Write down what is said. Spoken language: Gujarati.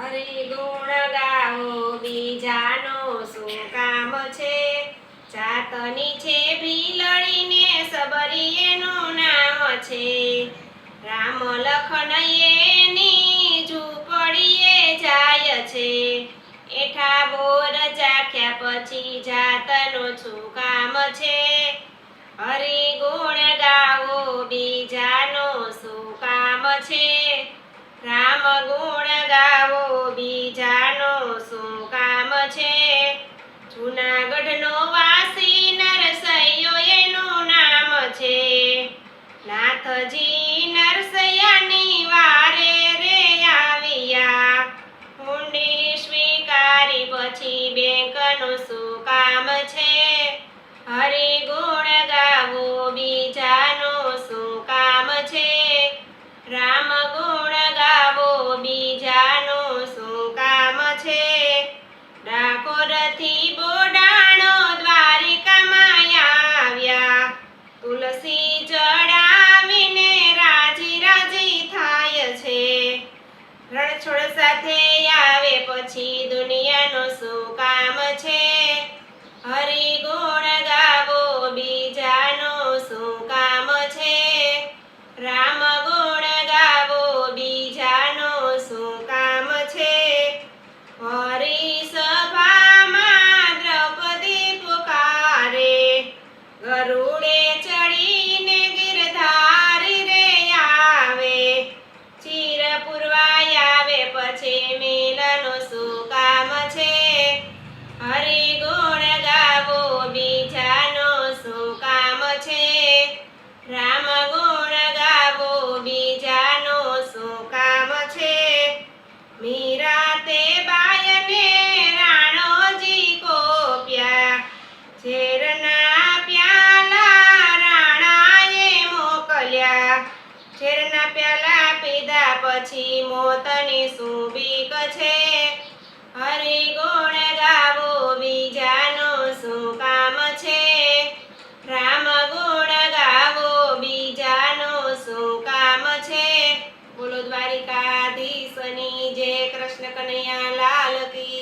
હરી ગુણ ગાવો બીજાનો શું કામ છે? જાતની છે ભીલડીને સબરી એનું નામ છે. રામ લખન એની ઝૂંપડીએ જાય છે. એઠા બોર ચાખ્યા પછી જાતનું શું કામ છે? હરી ગુણ ગાવો બીજાનો શું કામ છે? રામ ગુણ જૂનાગઢનો વાસી નરસૈયો એનું નામ છે. નાથજી નરસૈયાની વારે રે આવ્યા. હુંડી સ્વીકારી પછી બેંકનું શું કામ છે? સાથે આવે પછી દુનિયાનું શું કામ છે? મીરા તે બાયને રાણોજી કોપ્યા ઝેરના પ્યાલા રાણાએ મોકલ્યા. ઝેરના પ્યાલા પીધા પછી મોતની શું બીક છે. કનૈયા